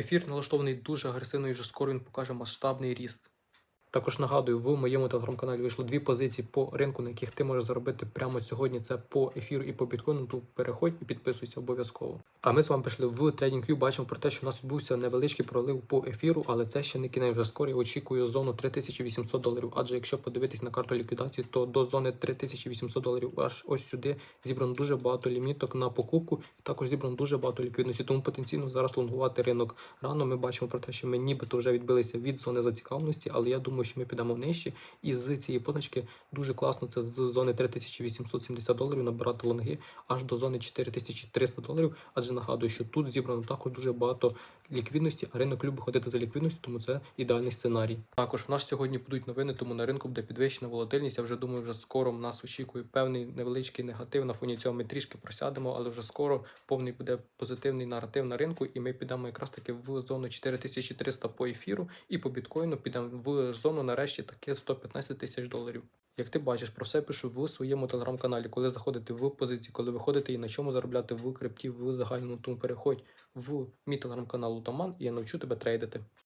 Ефір налаштований дуже агресивно і вже скоро він покаже масштабний ріст. Також нагадую, в моєму телеграм-каналі вийшло дві позиції по ринку, на яких ти можеш заробити прямо сьогодні. Це по ефіру і по біткоїну. Тому переходь і підписуйся обов'язково. А ми з вами пішли в TradingView, Бачимо про те, що у нас відбувся невеличкий пролив по ефіру, але це ще не кінець. Вже скоро я очікую зону 3800 доларів. Адже якщо подивитись на карту ліквідації, то до зони 3800 доларів аж ось сюди зібрано дуже багато ліміток на покупку, і також зібрано дуже багато ліквідності. Тому потенційно зараз лонгувати ринок рано. Ми бачимо про те, що ми нібито вже відбилися від зони зацікавленості, але я думаю, що ми підемо нижче. І з цієї позначки дуже класно це з зони 3870 доларів набирати лонги аж до зони 4300 доларів. Адже нагадую, що тут зібрано також дуже багато ліквідності, а ринок любить ходити за ліквідністю, тому це ідеальний сценарій. Також у нас сьогодні будуть новини, тому на ринку буде підвищена волатильність. Я вже думаю, вже скоро нас очікує певний невеличкий негатив. На фоні цього ми трішки просядемо, але вже скоро повний буде позитивний наратив на ринку, і ми підемо якраз таки в зону 4300 по ефіру, і по біткоїну підемо в зону нарешті таке 115 тисяч доларів. Як ти бачиш, про все пишу в своєму телеграм-каналі, коли заходите в позиції, коли виходите і на чому заробляти в крипті в загальному тому переходь в мій телеграм-канал Утаман, і я навчу тебе трейдити.